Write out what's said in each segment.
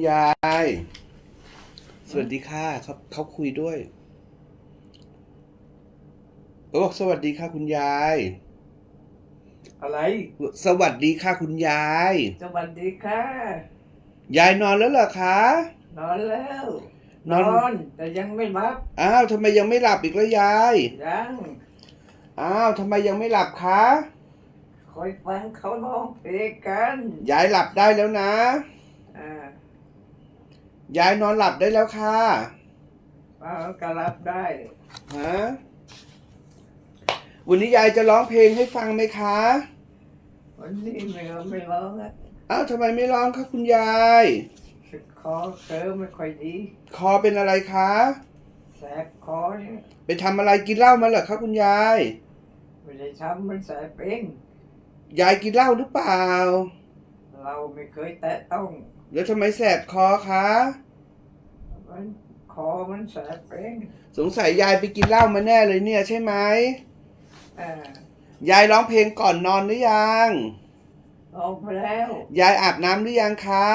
ยาย สวัสดีค่ะเขาเขาคุยด้วยโอ้สวัสดีค่ะคุณยาย อะไร สวัสดีค่ะคุณยาย สวัสดีค่ะ ยายนอนแล้วเหรอคะ นอนแล้ว นอน แต่ยังไม่รับ อ้าวทำไมยังไม่หลับอีกแล้วยาย ยัง อ้าวทำไมยังไม่หลับคะคอยฟังเขาร้องเพลงกัน ยายหลับได้แล้วนะ อ่า ยายนอนหลับได้แล้วค่ะเอาก็รับได้ฮะวันนี้ยายจะร้องเพลงให้ฟังไหมคะวันนี้ไม่เอาไม่ร้องอะอ้าวทำไมไม่ร้องคะคุณยายคอเคิร์ไม่ค่อยดีคอเป็นอะไรคะแสบคอเนี่ยไปทำอะไรกินเหล้ามาเหรอคะคุณยายไม่ได้ทำมันแสบเองยายกินเหล้าหรือเปล่า เราไม่เคยแตะต้อง แล้วทำไมแสบคอคะ มันคอมันแสบเองสงสัยยายไปกินเหล้ามาแน่เลยเนี่ยใช่ไหมอ่ายายร้องเพลงก่อนนอนหรือยังออกไปแล้วยายอาบน้ำหรือยังคะ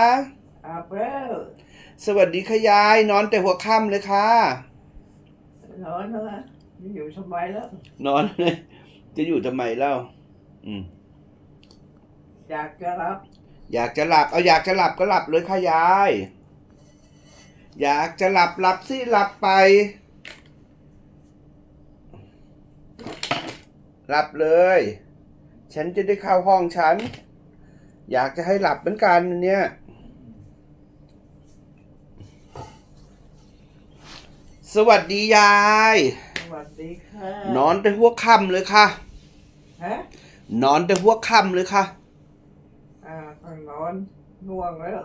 อาบแล้วสวัสดีค่ะยายนอนแต่หัวค่ำเลยค่ะนอนนะอยู่สบายแล้ว นอนเลยจะอยู่ทำไมเล่าอืมอยากจะรับ อยากจะหลับเอาอยากจะหลับก็หลับเลยค่ะยาย อยากจะหลับหลับสิหลับไป หลับเลย ฉันจะได้เข้าห้องฉัน อยากจะให้หลับเหมือนกันเนี่ย สวัสดียาย สวัสดีค่ะนอนแต่หัวค่ำเลยค่ะ ฮะนอนแต่หัวค่ำเลยค่ะ อ่าต้องนอนง่วงแล้ว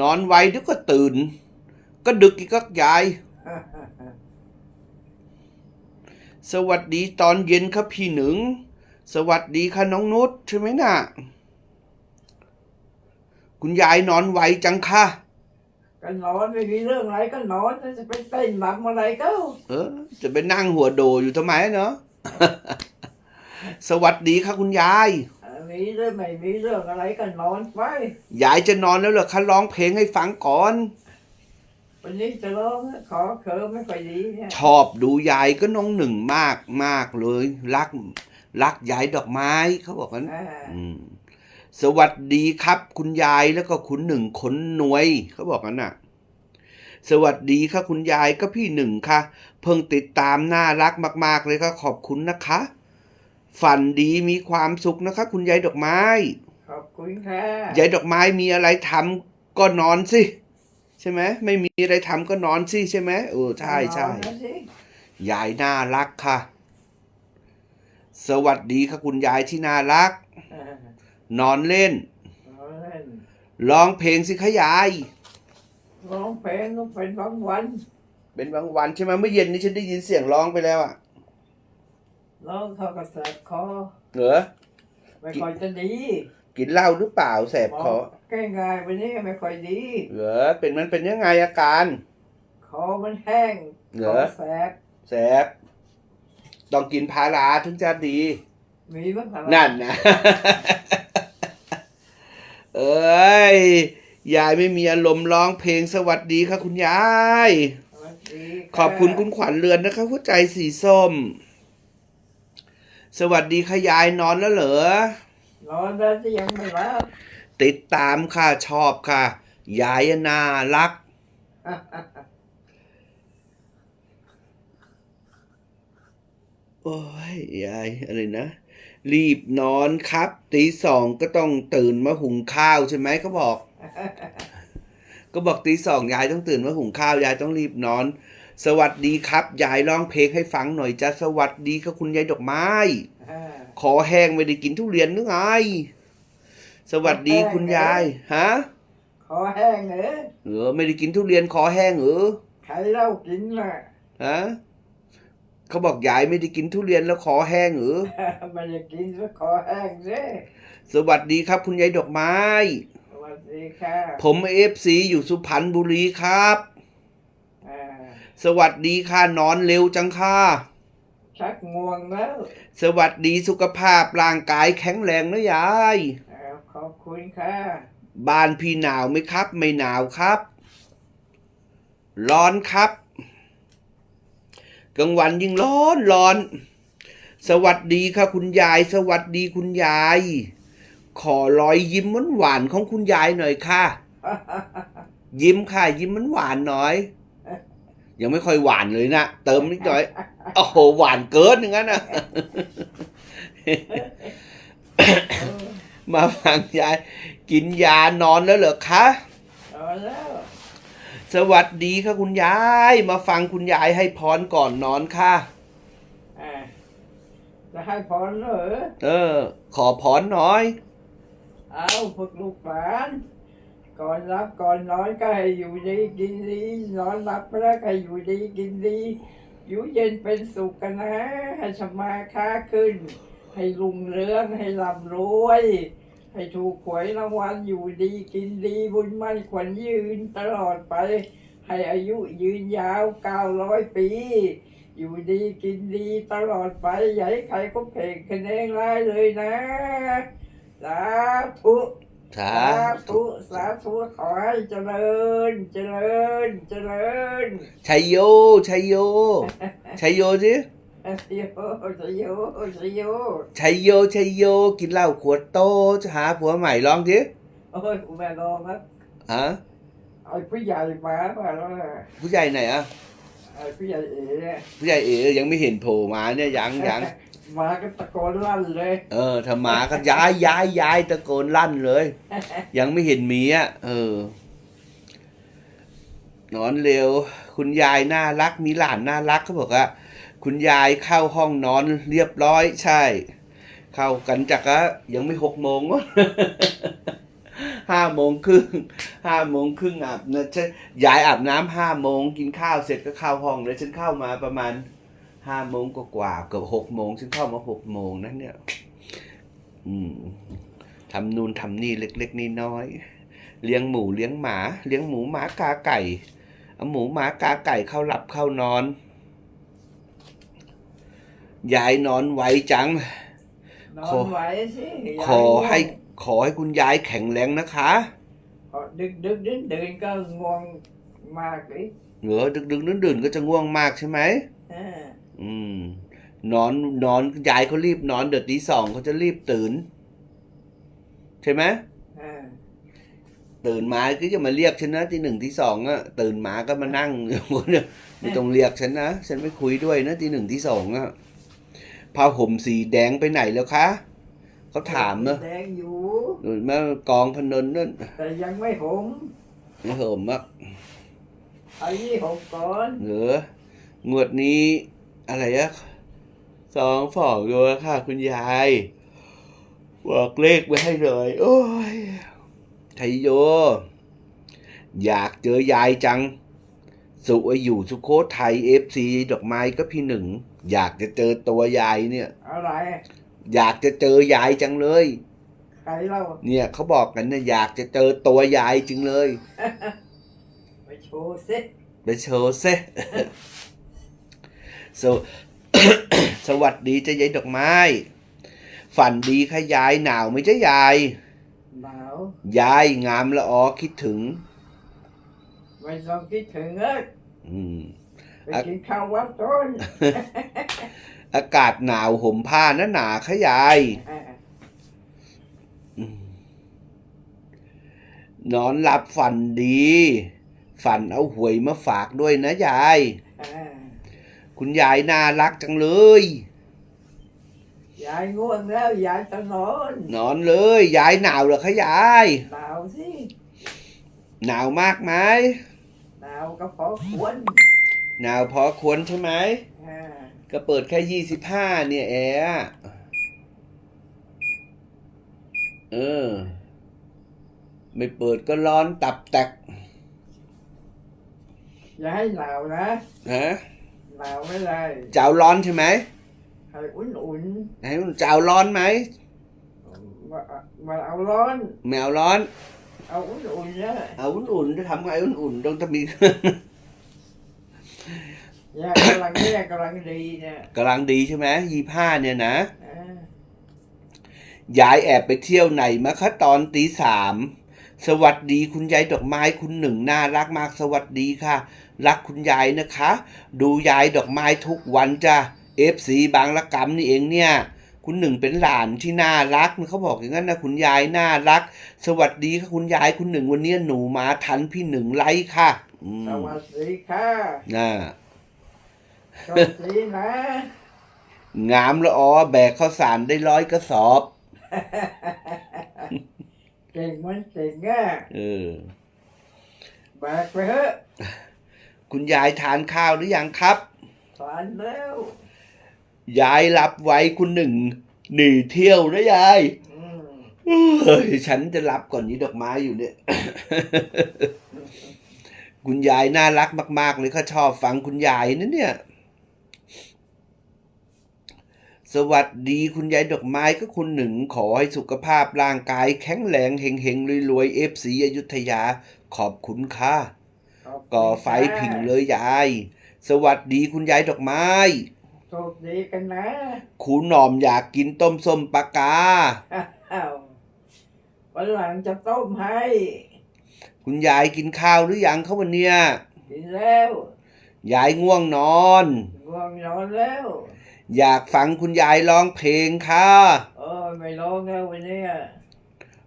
นอนไวเดี๋ยวก็ตื่น ก็ดึกอีกก็ยาย สวัสดีตอนเย็นครับพี่หนึ่ง สวัสดีค่ะน้องนุชใช่ไหมน่ะ คุณยายนอนไวจังค่ะก็นอนไม่มีเรื่องอะไรก็นอนจะไปเต้นรำอะไรก็เออ จะไปนั่งหัวโดอยู่ทำไมเนาะสวัสดีค่ะคุณยายเอ่อมีเรื่องไม่มีเรื่องอะไรก็นอนไปยายจะนอนแล้วเหรอคะร้องเพลงให้ฟังก่อน วันนี้จะร้องขอเคิร์ไม่ค่อยดีเนี่ยชอบดูยายก็น้องหนึ่งมากมากเลย รัก รักยายดอกไม้เขาบอกกันอ่าอืมสวัสดีครับ คุณยายแล้วก็คุณหนึ่งขนหน่วยเขาบอกกันน่ะ สวัสดีค่ะคุณยายก็พี่หนึ่งค่ะ เพิ่งติดตามน่ารักมาก ๆ เลยค่ะขอบคุณนะคะ ฝันดีมีความสุขนะคะ คุณยายดอกไม้ ขอบคุณค่ะยายดอกไม้มีอะไรทำก็นอนสิใช่ไหมไม่มีอะไรทำก็นอนสิใช่ไหมเออใช่ใช่นอนนะสิยายน่ารักค่ะ สวัสดีค่ะคุณยายที่น่ารักอ่านอนเล่นนอนเล่นร้องเพลงสิคะยายร้องเพลงก็เป็นบางวัน เป็นบางวันใช่ไหมเมื่อเย็นนี้ฉันได้ยินเสียงร้องไปแล้วอะร้องเขาก็แสบคอเหรอไม่ค่อยจะดี กินเหล้าหรือเปล่าแสบคอ แก้ง่ายวันนี้ไม่ค่อยดี เหรอเป็นมันเป็นยังไงอาการคอมันแห้งเหรคออแสบแสบต้องกินพาราถึงจะดี มีบ้างอะไรนั่นนะเอ้ยยายไม่มีอารมณ์ร้องเพลงสวัสดีค่ะคุณยายสวัสดีะขอบคุณคุณขวัญเรือนนะคะ หัวใจสีส้ม สวัสดีค่ะยายนอนแล้วเหรอ นอนแล้วที่ยังไม่รับ ติดตามค่ะชอบค่ะ ยายน่ารัก โอ้ยยายอะไรนะ รีบนอนครับตีสองก็ต้องตื่นมาหุงข้าวใช่ไหมเขาบอก ก็บอกตีสองยายต้องตื่นมาหุงข้าวยายต้องรีบนอน สวัสดีครับ ยายร้องเพลงให้ฟังหน่อยจ้ะสวัสดีค่ะคุณยายดอกไม้อ่าขอแห้งไม่ได้กินทุเรียนหรือไง สวัสดีคุณยายฮะคอแห้งเหรอเออไม่ได้กินทุเรียนขอแห้งเหรอใครเล่ากินล่ะฮะเขาบอกยายไม่ได้กินทุเรียนแล้วขอแห้งเหรอไม่ได้กินแล้วคอแห้งสิสวัสดีครับ คุณยายดอกไม้สวัสดีค่ะผมเอฟซีอยู่สุพรรณบุรีครับอ่าสวัสดีค่ะนอนเร็วจังค่ะชักง่วงแล้ว สวัสดีสุขภาพร่างกายแข็งแรงนะยาย อ่าขอบคุณค่ะ บ้านพี่หนาวไหมครับ ไม่หนาวครับ ร้อนครับ กลางวันยิ่งร้อนร้อน สวัสดีค่ะ คุณยาย สวัสดีคุณยาย ขอรอยยิ้มหวานๆของคุณยายหน่อยค่ะ ยิ้มค่ะ ยิ้มหวานๆหน่อยยังไม่ค่อยหวานเลยนะ เติมนิดหน่อย โอ้โห หวานเกินอย่างนั้นนะ มาฟังยายกินยานอนแล้วเหรอคะเอาแล้วสวัสดีค่ะคุณยาย มาฟังคุณยายให้พรก่อนนอนค่ะอ่าจะให้พรเหรอเออ ขอพรหน่อย เอาพวกลูกหลานก่อนรับก่อนนอนก็ให้อยู่ดีกินดีนอนหลับไปแล้วก็ให้อยู่ดีกินดีอยู่เย็นเป็นสุขกันนะให้สมาค้าขึ้น ให้รุ่งเรืองให้ร่ำรวย ให้ถูกหวยรางวัลอยู่ดีกินดีบุญมั่นขวัญยืนตลอดไป ให้อายุยืนยาวเก้าร้อยปี อยู่ดีกินดีตลอดไปอย่าให้ใครก็เพกคะแนนร้ายเลยนะ สาธุสาสาธุธุสาธุขอให้เจริญ เจริญ เจริญชัยโยชัยโยชัยโยสิสย โยสยโยสยโยชัยโยชัยโย กินเหล้าขวดโตจะหาผัวใหม่ลองสิโอ้ยอุแม่รองนะฮะเอาผู้ใหญ่มามาแล้วนะผู้ใหญ่ไหนอะเอาผู้ใหญ่เอ๋เนี่ยผู้ใหญ่เอ๋ยังไม่เห็นโผล่มาเนี่ยยังยังมาก็ตะโกนลั่นเลย เออถ้ามาก็ย้ายย้ายย้ายตะโกนลั่นเลย ยังไม่เห็นมีอะเออนอนเร็ว คุณยายน่ารักมีหลานน่ารักเขาบอกว่า คุณยายเข้าห้องนอนเรียบร้อยใช่ เข้ากันจากะยังไม่หกโมงวะห้าโมงครึ่งห้าโมงครึ่งอาบนะฉันยายอาบน้ำห้าโมงกินข้าวเสร็จก็เข้าห้องเลยฉันเข้ามาประมาณห้าโมงกว่าเกือบหกโมงฉันเข้ามาหกโมงนะเนี่ย อืมทำนู่นทำนี่เล็กๆน้อยเลี้ยงหมูเลี้ยงหมา เลี้ยงหมูหมากาไก่เอาหมูหมากาไก่เข้าหลับเข้านอน ยายนอนไวจัง นอขอ นไหวสิขอให้ขอให้คุณยายแข็งแรงนะคะขอดึกดึกดื่นดื่นก็ง่วงมากเลยเหรอดึกดึกดื่นดื่นๆก็จะง่วงมากใช่ไหมอ่าอืม นอนนอนยายเขารีบนอนเดี๋ยวตีสองเขาจะรีบตื่น ใช่ไหมอ่าตื่นมาก็จะมาเรียกฉันนะทีหนึ่งที่สองอะตื่นมาก็มานั่งเนี่ยไม่ต้องเรียกฉันนะ ฉันไม่คุยด้วยนะทีหนึ่งที่สองอะ ผ้าห่มสีแดงไปไหนแล้วคะเขาถามเนอะแดงอยู่นู่นมากองพนนนั่นแต่ยังไม่หมไม่ห่มอะเอายี่หกก่อนเหรองวดนี้อะไรอะสองฝองโยค่ะคุณยายบอกเลขไว้ให้เลย โอ้ยไทยโย อยากเจอยายจัง สุอยู่สุโขทัยเอฟซีดอกไม้ก็พี่หนึ่ง อยากจะเจอตัวยายเนี่ย อะไร อยากจะเจอยายจังเลย ใครเล่าเนี่ยเขาบอกกันเนี่ยอยากจะเจอตัวยายจริงเลย ไปโชว์สิไปโชว์เซสวสวัสดีเจ้ายายดอกไม้ ฝันดีค่ะยายหนาวไหมเจ้ายาย หนาว ยายงามละออคิดถึง ไม่ต้องคิดถึงเอ้ยอืม ไปกินข้าววัดต้นอากาศหนาวห่มผ้านะหนาค่ะยายอ่าอืมนอนหลับฝันดี ฝันเอาหวยมาฝากด้วยนะยายอ่าคุณยายน่ารักจังเลย ยายง่วงแล้ว ยายจะนอน นอนเลย ยายหนาวเหรอคะยาย หนาวสิ หนาวมากไหมหนาวก็พอควร หนาวพอควรใช่ไหม อ่าก็เปิดแค่ยี่สิบห้าเนี่ยแอร์อะเออ ไม่เปิดก็ร้อนตับแตกอย่าให้หนาวนะฮะหนาวไม่ได้เจ้าร้อนใช่ไหมให้อุ่นให้เจ้าร้อนไหมๆมามาเอาร้อน แมวร้อน เอาอุ่นๆนะเอาอุ่นๆจะทำไงอุ่นๆต้องจะมี ยายกำลังเนี่ยกำลังดีเนี่ยกำลังดีใช่ไหมยี่ห้าเนี่ยนะอ่ายายแอบไปเที่ยวไหนมาคะตอนตีสามสวัสดีคุณยายดอกไม้คุณหนึ่งน่ารักมากสวัสดีค่ะ รักคุณยายนะคะ ดูยายดอกไม้ทุกวันจ้ะเอฟซีบางละกำนี่เองเนี่ย คุณหนึ่งเป็นหลานที่น่ารักเขาบอกอย่างนั้นนะคุณยายน่ารัก สวัสดีค่ะคุณยายคุณหนึ่งวันนี้หนูมาทันพี่หนึ่งไลค์ค่ะอืมสวัสดีค่ะน่า โชคดีนะงามละออแบกข้าวสารได้ร้อยกระสอบ เก่งมันเก่งอะเออแบกไปเถอะคุณยายทานข้าวหรือยังครับสานแล้วยายรับไว้คุณหนึ่งหนีเที่ยวนะยายอืมเฮ้ยฉันจะรับก่อนนี้ดอกไม้อยู่เนี่ย คุณยายน่ารักมาก ๆ เลยเขาชอบฟังคุณยายนะเนี่ย สวัสดีคุณยายดอกไม้ก็คุณหนึ่งขอให้สุขภาพร่างกายแข็งแรงเฮงเฮงๆรวยๆเอฟซีอยุธยาขอบคุณค่ะขอบคุณก่อไฟผิงเลยยาย สวัสดีคุณยายดอกไม้โชคดีกันนะครูหน่อมอยากกินต้มส้มปลากาอ้าววันหลังจะต้มให้ คุณยายกินข้าวหรือยังเขาวันเนี้ยกินแล้ว ยายง่วงนอน ง่วงนอนแล้ว อยากฟังคุณยายร้องเพลงค่ะเออไม่ร้องแล้ววันเนี้ย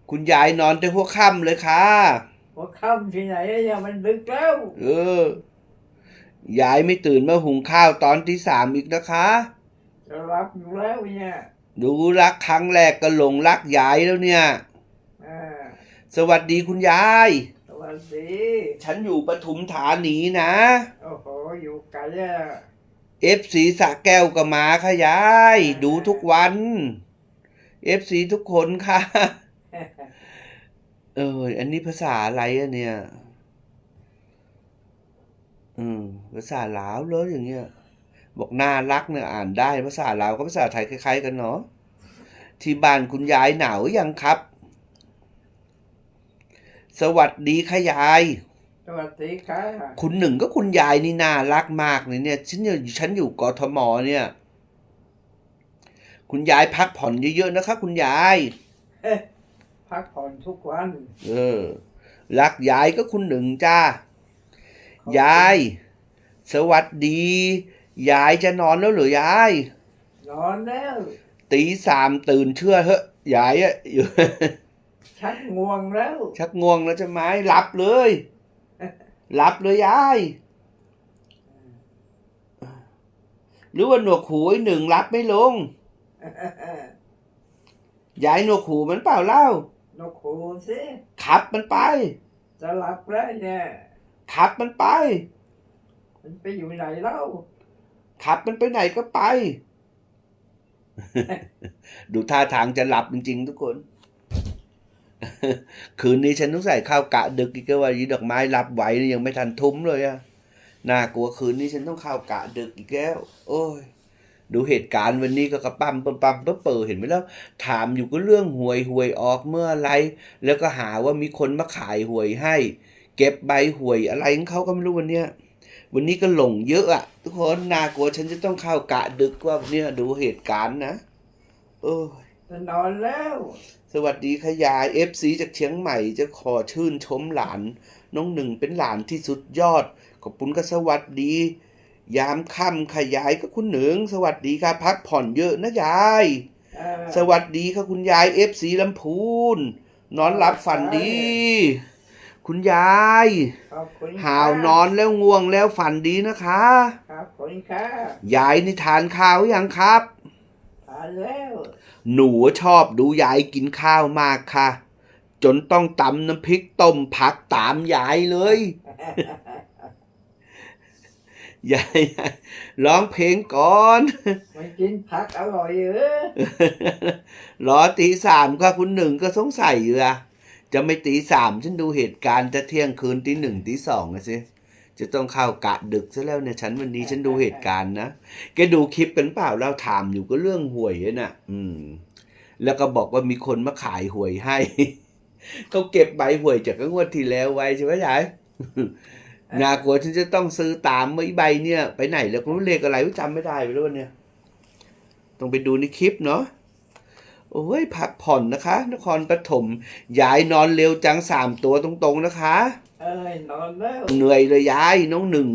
คุณยายนอนแต่หัวค่ำเลยค่ะ หัวค่ำที่ไหนเนี่ยมันดึกแล้วเออยายไม่ตื่นมาหุงข้าวตอนที่สามอีกนะคะ จะรับอยู่แล้วเนี่ยดูรักครั้งแรกก็หลงรักยายแล้วเนี่ย อ่าสวัสดีคุณยาย สวัสดี ฉันอยู่ปทุมธานีนะ โอ้โห อยู่ไกลอะ เอฟซีสะแก้วก็มาค่ะยาย ดูทุกวันเอฟซีทุกคนค่ะ เออ อันนี้ภาษาอะไรอะเนี่ย อืม ภาษาลาวเลยอย่างเงี้ย บอกน่ารักเนี่ยอ่านได้ ภาษาลาวกับภาษาไทยคล้ายๆกันเนาะ ที่บ้านคุณยายหนาวยังครับ สวัสดีค่ะยาย สวัสดีค่ะคุณหนึ่งก็คุณยายนี่น่ารักมากเลยเนี่ยฉันอยู่ฉันอยู่กทมเนี่ย คุณยายพักผ่อนเยอะๆนะคะ คุณยายพักผ่อนทุกวัน เออ รักยายก็คุณหนึ่งจ้ายาย สวัสดี ยายจะนอนแล้วเหรือยาย นอนแล้วตีสามตื่นเชื่อเถอะยายอะอยู่ชักง่วงแล้ว ชักง่วงแล้วจะไหมหลับเลย หลับเลยยายหรือว่าหนวกหูไอ้หนึ่งรับไม่ลงยายหนวกหูมันเปล่าเล่านกหูสิขับมันไป จะหลับแล้วเนี่ยขับมันไป มันไปอยู่ไหนเล่าขับมันไปไหนก็ไป ดูท่าทางจะหลับจริงๆทุกคน คืนนี้ฉันต้องใส่ข้าวกะดึกอีกแล้วว่ายีดอกไม้รับไหวยังไม่ทันทุ้มเลยอะน่ากลัวคืนนี้ฉันต้องข้าวกะดึกอีกแล้ว โอ้ย ดูเหตุการณ์วันนี้ก็กระปั๊มปั๊มปั๊มปั๊มเปิดเห็นไหมแล้ว ถามอยู่ก็เรื่องหวยหวยออกเมื่อไร แล้วก็หาว่ามีคนมาขายหวยให้ เก็บใบหวยอะไรของเขาก็ไม่รู้วันเนี้ยวันนี้ก็หลงเยอะอะทุกคนน่ากลัวฉันจะต้องข้าวกะดึกว่าเนี่ยดูเหตุการณ์นะ โอ้ยจะนอนแล้ว สวัสดีขยายเอฟซีจากเชียงใหม่จะขอชื่นชมหลาน น้องหนึ่งเป็นหลานที่สุดยอด ขอบคุณก็สวัสดี ยามค่ำขยายก็คุณหนึ่ง สวัสดีค่ะพักผ่อนเยอะนะยายเออสวัสดีค่ะคุณยายเอฟซีลำพูน นอนหลับฝันดี คุณยายขอบคุณหาวนอนแล้วง่วงแล้วฝันดีนะคะครับขอบคุณค่ะ ยายนี่ทานข้าวยังครับทาน แล้วหนูชอบดูยายกินข้าวมากค่ะ จนต้องตำน้ำพริกต้มผักตามยายเลย ยายร้องเพลงก่อนไม่กินผักอร่อยเหรอรอตีสามก็คุณหนึ่งก็สงสัยอยู่อะจะไม่ตีสามฉันดูเหตุการณ์จะเที่ยงคืนตีหนึ่งตีสองอะสิ จะต้องเข้ากะดึกซะแล้วเนี่ยฉันวันนี้ฉันดูเหตุการณ์นะแกดูคลิปกันเปล่าเราถามอยู่ก็เรื่องหวยอะน่ะ อืม แล้วก็บอกว่ามีคนมาขายหวยให้เขาเก็บใบหวยจากงวดที่แล้วไว้ใช่ไหมยายน่ากลัวฉันจะต้องซื้อตามไอ้ใบเนี่ย ไปไหนแล้วก็เลขอะไรจำไม่ได้ไปแล้ววันเนี่ย ต้องไปดูในคลิปเนาะโอ้ยพักผ่อนนะคะ นครปฐมยายนอนเร็วจังสามตัวตรงๆนะคะ เอ้ยนอนแล้วเหนื่อยเลยยายน้องหนึ่ง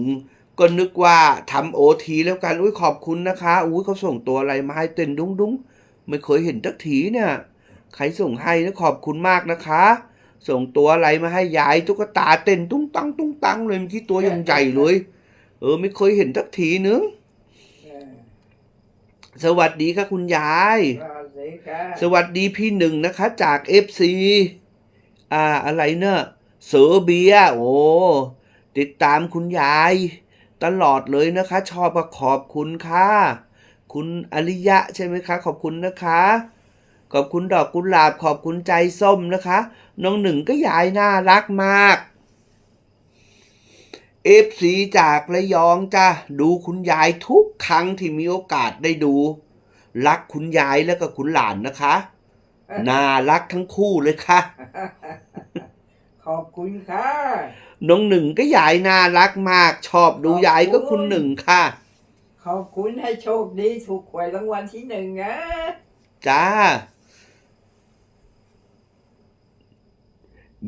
ก็นึกว่าทำโอทีแล้วกันอุ้ยขอบคุณนะคะอุ้ยเขาส่งตัวอะไรมาให้เต้นดุ้งดุ้งๆไม่เคยเห็นสักทีเนี่ย ใครส่งให้นะขอบคุณมากนะคะ ส่งตัวอะไรมาให้ยายตุ๊กตาเต้นตุ้งตังตุ้งตังเลยเมื่อกี้ตัวยังใหญ่เลย เออ ไม่เคยเห็นสักทีนึงเออสวัสดีค่ะคุณยายราศีค่ะสวัสดีพี่หนึ่งนะคะ จากเอฟซีอ่าอะไรเนอะ เสือเบียร์โอ้ติดตามคุณยาย ตลอดเลยนะคะ ชอบก็ขอบคุณค่ะ คุณอริยะใช่ไหมคะ ขอบคุณนะคะ ขอบคุณดอกกุหลาบขอบคุณใจส้มนะคะ น้องหนึ่งก็ยายน่ารักมากเอฟซีจากระยองจ้ะดูคุณยายทุกครั้งที่มีโอกาสได้ดู รักคุณยายแล้วก็คุณหลานนะคะ น่ารักทั้งคู่เลยค่ะ ขอบคุณค่ะ น้องหนึ่งก็ยายน่ารักมาก ชอบดูยายก็คุณหนึ่งค่ะ ขอบคุณให้โชคดีถูกหวยรางวัลที่หนึ่งนะจ้า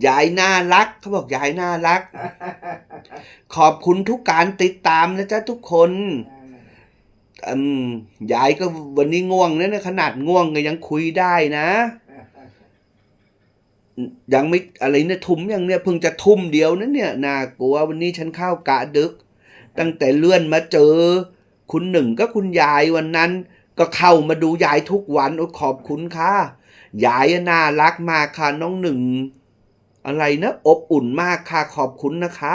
ยายน่ารัก เขาบอกยายน่ารัก ขอบคุณทุกการติดตามนะจ๊ะทุกคน อืมยายก็วันนี้ง่วงนะเนี่ยขนาดง่วงก็ยังคุยได้นะ ยังไม่อะไรเนี่ยทุ่มยังเนี่ยเพิ่งจะทุ่มเดียวนะเนี่ยน่ากลัววันนี้ฉันเข้ากะดึก ตั้งแต่เลื่อนมาเจอ คุณหนึ่งก็คุณยายวันนั้น ก็เข้ามาดูยายทุกวันโอ้ขอบคุณค่ะยายน่ารักมากค่ะน้องหนึ่ง อะไรนะอบอุ่นมากค่ะขอบคุณนะคะ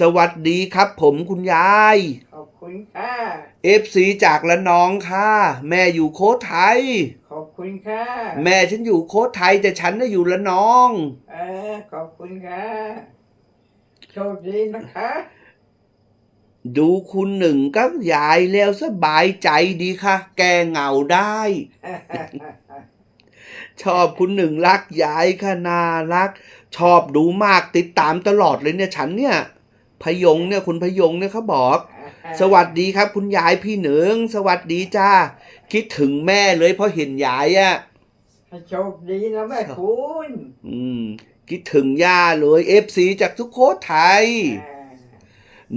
สวัสดีครับ ผมคุณยาย ขอบคุณค่ะเอฟซีจากละนองค่ะ แม่อยู่โคไทยขอบ คุณค่ะ แม่ฉันอยู่โคไทยแต่ฉันน่ะอยู่ละนอง เออขอบคุณค่ะโชคดีนะคะ ดูคุณหนึ่งกับยายแล้วสบายใจดีค่ะ แก้เหงาได้ ชอบคุณหนึ่งรักยายค่ะน่ารัก ชอบดูมากติดตามตลอดเลยเนี่ยฉันเนี่ย พยงเนี่ยคุณพยงเนี่ยเขาบอก สวัสดีครับ คุณยายพี่หนึ่งสวัสดีจ้า คิดถึงแม่เลยเพราะเห็นยายอะ่ะให้โชคดีนะแม่คุณอืม คิดถึงย่าเลยเอฟซีจากทุกโคไทยอ่า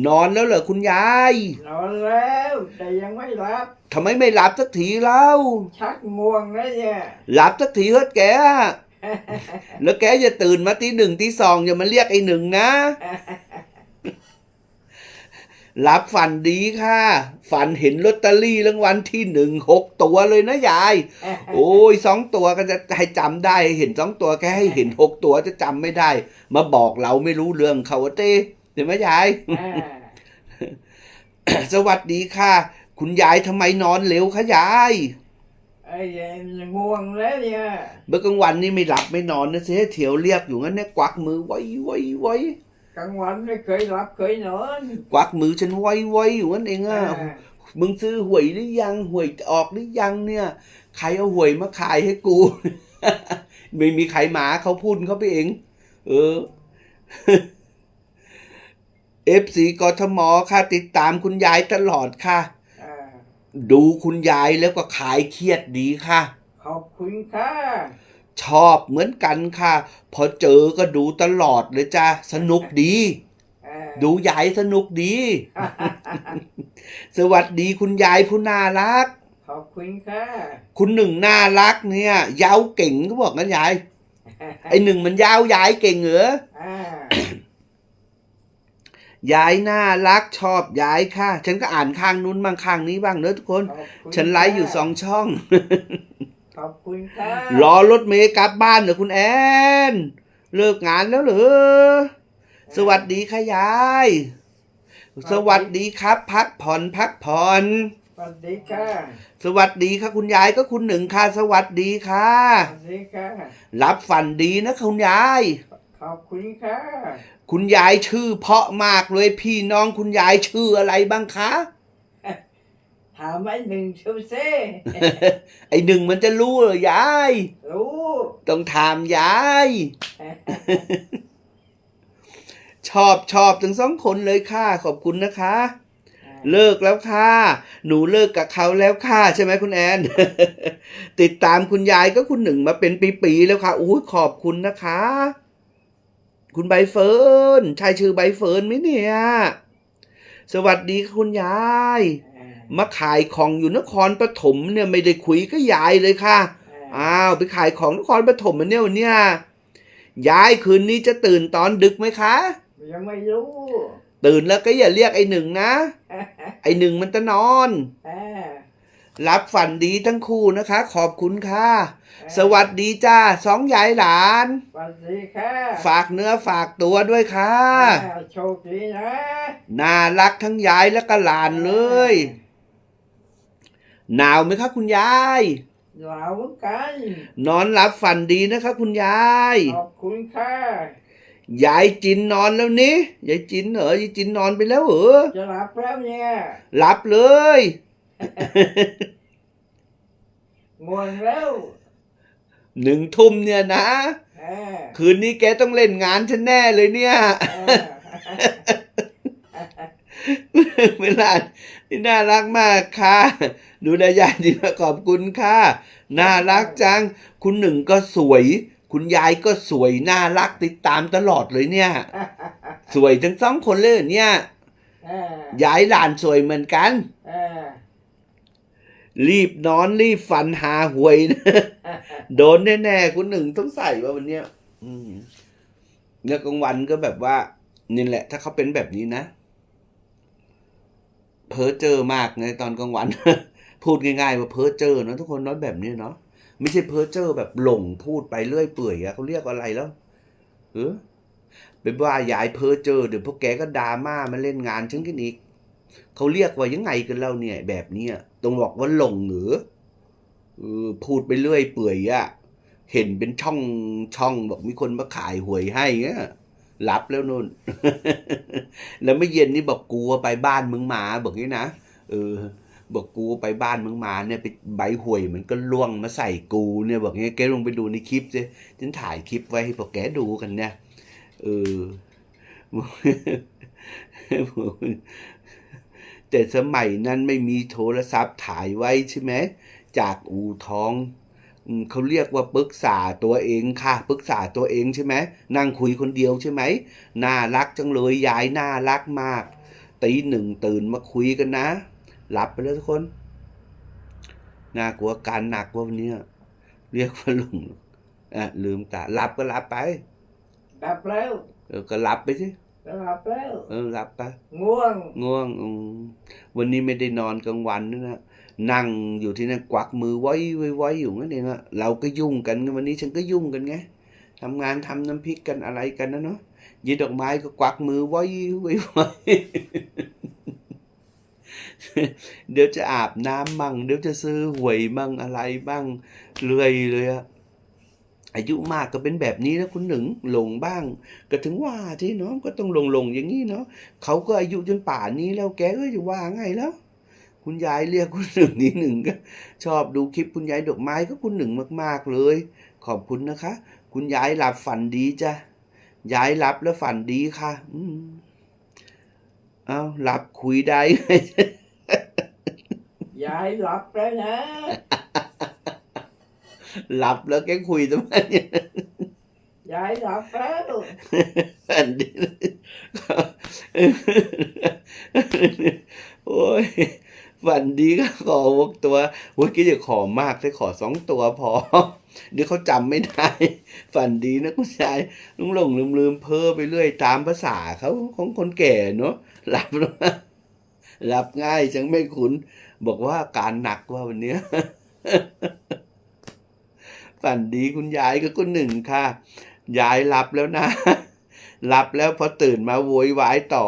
นอนแล้วเหรอคุณยาย นอนแล้ว แต่ยังไม่หลับทำไมไม่หลับสักทีเล่าชักง่วงแล้วเนี่ยหลับสักทีเฮ้ยแกแล้วแกจะตื่นมาตีหนึ่งตีสองอย่ามาเรียกไอ้หนึ่งนะ หลับฝันดีค่ะ ฝันเห็นลอตเตอรี่รางวัลที่หนึ่งหกตัวเลยนะยาย โอ้ยสองตัวก็จะให้จำได้เห็นสองตัวแค่ให้เห็นหกตัวจะจำไม่ได้ มาบอกเราไม่รู้เรื่องเขาว่าเต้เห็นไหมยายอ่าสวัสดีค่ะ คุณยายทำไมนอนเร็วคะยายไอ้ง่วงแล้วเนี่ยเมื่อกลางวันนี่ไม่หลับไม่นอนนะเสียเถียวเรียกอยู่งั้นเนี่ยกวักมือไว้ไว้ไว้ กลางวันไม่เคยหลับเคยนอนกวักมือฉันไว้ไว้อยู่นั่นเองอะอ่ามึงซื้อหวยหรือยังหวยออกหรือยังเนี่ย ใครเอาหวยมาขายให้กู ไม่มีใครหมาเขาพูดเขาไปเอง เออเอฟซีกทมค่ะติดตามคุณยายตลอดค่ะ อ่าดูคุณยายแล้วก็ขายเครียดดีค่ะ ขอบคุณค่ะ ชอบเหมือนกันค่ะ พอเจอก็ดูตลอดเลยจ้ะสนุกดีอ่าดูยายสนุกดี สวัสดีคุณยายผู้น่ารัก ขอบคุณค่ะ คุณหนึ่งน่ารักเนี่ย ยาวเก่งเขาบอกนะยาย ไอหนึ่งมันยาวยายเก่งเหรออ่ายายน่ารักชอบยายค่ะ ฉันก็อ่านข้างนู้นบ้างข้างนี้บ้างเนอะทุกคนขอบคุณฉันไลฟ์อยู่สองช่อง ขอบคุณค่ะรอรถเมย์กลับบ้านเหรอคุณแอน เลิกงานแล้วเหรอ สวัสดีค่ะยาย สวัสดีครับ พักผ่อนพักผ่อน สวัสดีค่ะ สวัสดีค่ะคุณยายก็คุณหนึ่งค่ะ สวัสดีค่ะ สวัสดีค่ะ รับฝันดีนะคุณยาย ขอบคุณค่ะ คุณยายชื่อเพราะมากเลยพี่น้องคุณยายชื่ออะไรบ้างคะ ถามไอ้หนึ่งชูเซ่ไอหนึ่งมันจะรู้เหรอยาย รู้ต้องถามยาย ชอบชอบทั้งสองคนเลยค่ะ ขอบคุณนะคะ เลิกแล้วค่ะ หนูเลิกกับเขาแล้วค่ะใช่ไหมคุณแอน ติดตามคุณยายก็คุณหนึ่งมาเป็นปีๆแล้วค่ะอู้ขอบคุณนะคะ คุณใบเฟิร์นใช่ชื่อใบเฟิร์นไหมเนี่ย สวัสดีค่ะคุณยาย มาขายของอยู่นครปฐมเนี่ยไม่ได้คุยก็ยายเลยค่ะ อ้าวไปขายของนครปฐมมันเนี่ยวันเนี้ยยายคืนนี้จะตื่นตอนดึกไหมคะ ยังไม่รู้ ตื่นแล้วก็อย่าเรียกไอ้หนึ่งนะ ไอ้หนึ่งมันจะนอนอ่ารับฝันดีทั้งคู่นะคะ ขอบคุณค่ะ สวัสดีจ้าสองยายหลานสวัสดีค่ะฝากเนื้อฝากตัวด้วยค่ะอ่าโชคดีนะ น่ารักทั้งยายและก็หลานเลย หนาวไหมครับคุณยายเหลาเหมือนกัน นอนหลับฝันดีนะคะคุณยาย ขอบคุณค่ะยายจินนอนแล้วนี่ยายจินเหรอยายจินนอนไปแล้วเหรอจะหลับแล้วเนี่ยหลับเลยง่วงแล้วหนึ่งทุ่มเนี่ยนะอ่าคืนนี้แกต้องเล่นงานฉันแน่เลยเนี่ยอ่าเวลาที่น่ารักมากค่ะ ดูแลยายดีมากขอบคุณค่ะ น่ารักจัง คุณหนึ่งก็สวย คุณยายก็สวย น่ารักติดตามตลอดเลยเนี่ย สวยทั้งสองคนเลยเหรอเนี่ยอ่ายายหลานสวยเหมือนกันอ่ารีบนอนรีบฝันหาหวยนะโดนแน่ๆคุณหนึ่งต้องใส่ว่าวันเนี้ยอืมเนี่ยกลางวันก็แบบว่านี่แหละ ถ้าเขาเป็นแบบนี้นะเพ้อเจอมากในตอนกลางวัน พูดง่ายๆว่าเพ้อเจอเนอะทุกคนเน้อยแบบนี้เนาะไม่ใช่เพ้อเจอแบบหลงพูดไปเรื่อยเปื่อยอะเขาเรียกว่าอะไรแล้วเออเป็นว่ายายเพ้อเจอเดี๋ยวพวกแกก็ดราม่ามาเล่นงานฉันกันอีกเขาเรียกว่ายังไงกันเล่าเนี่ย แบบเนี้ยต้องบอกว่าหลงหรือเออพูดไปเรื่อยเปื่อยอะเห็นเป็นช่องช่องบอกมีคนมาขายหวยให้เงี้ยรับแล้วนู่น แล้วเมื่อเย็นนี่บอกกูว่าไปบ้านมึงมาบอกงี้นะเออ บอกกูไปบ้านมึงมาเนี่ยไปใบหวยมันก็ล่วงมาใส่กูเนี่ยบอกงี้แกลงไปดูในคลิปสิฉันถ่ายคลิปไว้ให้พวกแกดูกันเนี่ยเออแต่สมัยนั้นไม่มีโทรศัพท์ถ่ายไว้ใช่ไหมจากอู่ทองเขาเรียกว่าปรึกษาตัวเองค่ะปรึกษาตัวเองใช่ไหมนั่งคุยคนเดียวใช่ไหมน่ารักจังเลยยายน่ารักมากตีหนึ่งตื่นมาคุยกันนะ หลับไปแล้วทุกคนน่ากลัวการหนักว่าวันเนี้ยเรียกว่าหลงอะลืมตาหลับก็หลับไปหลับแล้วเออก็หลับไปสิจะหลับแล้วเออหลับไปง่วงง่วงอืมวันนี้ไม่ได้นอนกลางวันด้วยนะนั่งอยู่ที่นั่นกวักมือไว้ไว้ไว้อยู่นั่นเองอะเราก็ยุ่งกันวันนี้ฉันก็ยุ่งกันไงทำงานทำน้ำพริกกันอะไรกันนะเนาะยีดอกไม้ก็กวักมือไว้ไว้ไว้ เดี๋ยวจะอาบน้ำมั่ง เดี๋ยวจะซื้อหวยมั่งอะไรบ้างเรื่อยเลยอะอายุมากก็เป็นแบบนี้นะคุณหนึ่งหลงบ้าง ก็ถึงว่าที่เนาะก็ต้องหลงหลงๆอย่างนี้เนาะเขาก็อายุจนป่านนี้แล้วแกก็จะว่าไงแล้ว คุณยายเรียกคุณหนึ่งนี่หนึ่งก็ ชอบดูคลิปคุณยายดอกไม้ก็คุณหนึ่งมาก ๆเลย ขอบคุณนะคะ คุณยายหลับฝันดีจ้ะยายหลับแล้วฝันดีค่ะ อืมเอาหลับคุยได้ ยายหลับแล้วนะ หลับแล้วแกคุยทำไมยายหลับแล้วฝันดีโอ้ยฝันดีก็ขอวกตัวเมื่อกี้จะขอมากแต่ขอสองตัวพอ เดี๋ยวเขาจำไม่ได้ ฝันดีนะคุณชายลุงหลงลืมลืมๆเพ้อไปเรื่อยตามภาษาเขาของคนแก่เนาะหลับแล้วนะหลับง่ายจังไม่คุ้น บอกว่าอาการหนักว่าวันเนี้ยฝันดีคุณยายก็คุณหนึ่งค่ะ ยายหลับแล้วนะ หลับแล้วพอตื่นมาโวยวายต่อ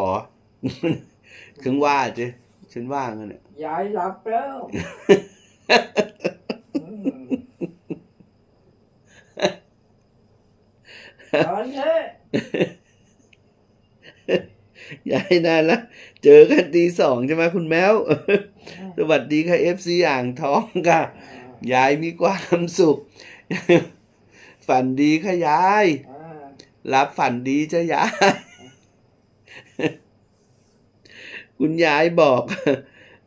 ถึงว่าเจ้ฉันว่างั้นน่ะยายหลับแล้วอืมนอนเถอะยายนานละ เจอกันตีสองใช่ไหมคุณแมว สวัสดีค่ะเอฟซีอ่างทองค่ะ ยายมีความสุข ฝันดีค่ะยายอ่ารับฝันดีจ้ะยายคุคุณยายบอก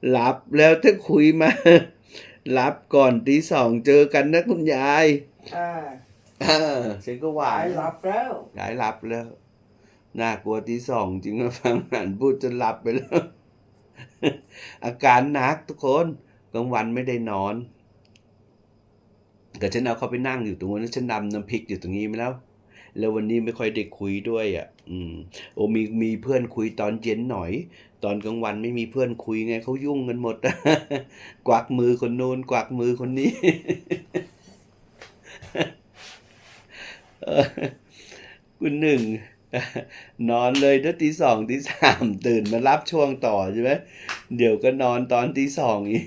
หลับแล้วถ้าคุยมาหลับก่อนตีสองเจอกันนะคุณยายอ่าอ่าฉันก็หวาหายนหลับแล้วยายหลับแล้ว น่ากลัวตีสองจริงนะฟังหันพูดจนหลับไปแล้ว อาการหนักทุกคนกลางวันไม่ได้นอนก็ฉันเอาเขาไปนั่งอยู่ตรงนั้นฉันนำน้ำพริกอยู่ตรงนี้มาแล้ว แล้ววันนี้ไม่ค่อยได้คุยด้วยอะ อืม โอ้มีมีเพื่อนคุยตอนเย็นหน่อย ตอนกลางวันไม่มีเพื่อนคุยไงเขายุ่งกันหมดกวักมือคนโน้นกวักมือคนนี้คุณหนึ่ง นอนเลยถ้าตีสองตีสามตื่นมารับช่วงต่อใช่ไหมเดี๋ยวก็นอนตอนตีสองอีก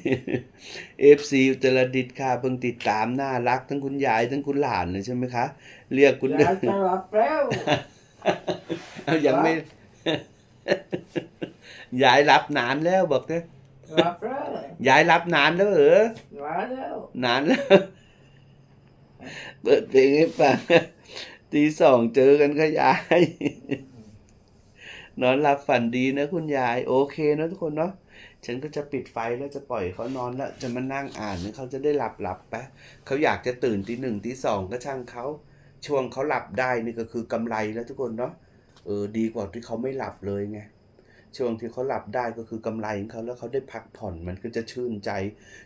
เอฟซีอุตรดิตถ์ค่ะเพิ่งติดตามน่ารักทั้งคุณยายทั้งคุณหลานเลยใช่ไหมคะ เรียกคุณหนึ่ยางยจะหลับแล้วเอายังไม่ยายรับนานแล้วบอกเถอะหลับแล้วยายรับนานแล้วเหรอหลับแล้วนานแล้วเปิดเพลงให้ฟัง ตีสองเจอกันค่ะยาย นอนหลับฝันดีนะคุณยาย โอเคนะทุกคนเนาะฉันก็จะปิดไฟแล้วจะปล่อยเขานอนแล้ว จะมานั่งอ่านเนี่เขาจะได้หลับหลับไปเขาอยากจะตื่นตีหนึ่งตีสองก็ช่างเขาช่วงเขาหลับได้นี่ก็คือกำไรแล้วทุกคนเนาะเออดีกว่าที่เขาไม่หลับเลยไงช่วงที่เขาหลับได้ก็คือกำไรของเขาแล้วเขาได้พักผ่อนมันก็จะชื่นใจ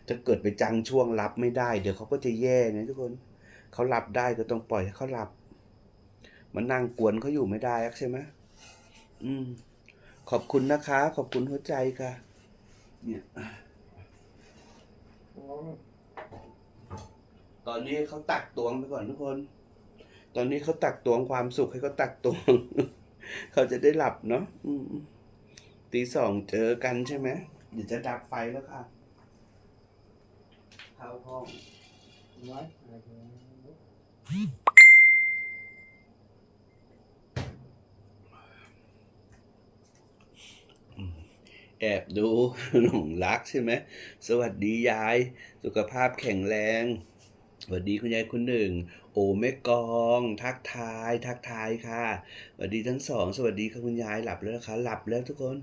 ถ้าเกิดไปจังช่วงหลับไม่ได้ เดี๋ยวเขาก็จะแย่ไงทุกคนเขาหลับได้ก็ต้องปล่อยให้เขาหลับ มันนั่งกวนเขาอยู่ไม่ได้ใช่ไหมอืม ขอบคุณนะคะ ขอบคุณหัวใจค่ะ เนี่ยตอนนี้เขาตักตวงไปก่อนทุกคน ตอนนี้เขาตักตวงความสุขให้เขาตักตวง เขาจะได้หลับเนาะตีสองเจอกันใช่ไหมเดี๋ยวจะดับไฟแล้วค่ะเข้าห้อง แอบดูหลงรักใช่ไหมสวัสดียาย สุขภาพแข็งแรงสวัสดีคุณยายคุณหนึ่ง โอแม่กอง ทักทาย ทักทายค่ะสวัสดีทั้งสอง สวัสดีค่ะคุณยายหลับแล้วนะคะหลับแล้วทุกคน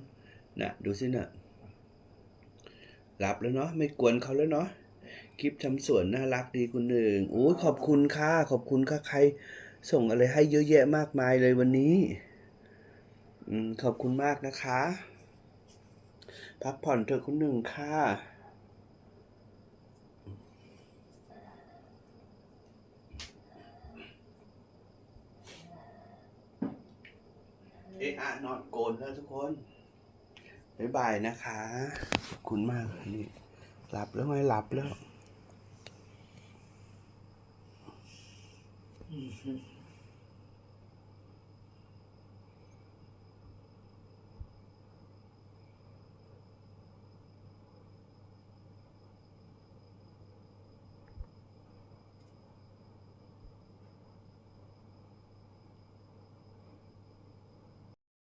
นะดูสินะหลับแล้วเนาะไม่กวนเขาแล้วเนาะคลิปทำสวนน่ารักดีคุณหนึ่งโอ้ยขอบคุณค่ะขอบคุณค่ะใคร ส่งอะไรให้เยอะแยะมากมายเลยวันนี้ อืมขอบคุณมากนะคะ พักผ่อนเถอะคุณหนึ่งค่ะเอะอะนอนโกนแล้วทุกคนบ๊ายบายนะคะขอบคุณมากนี่หลับแล้วไงหลับแล้วอืม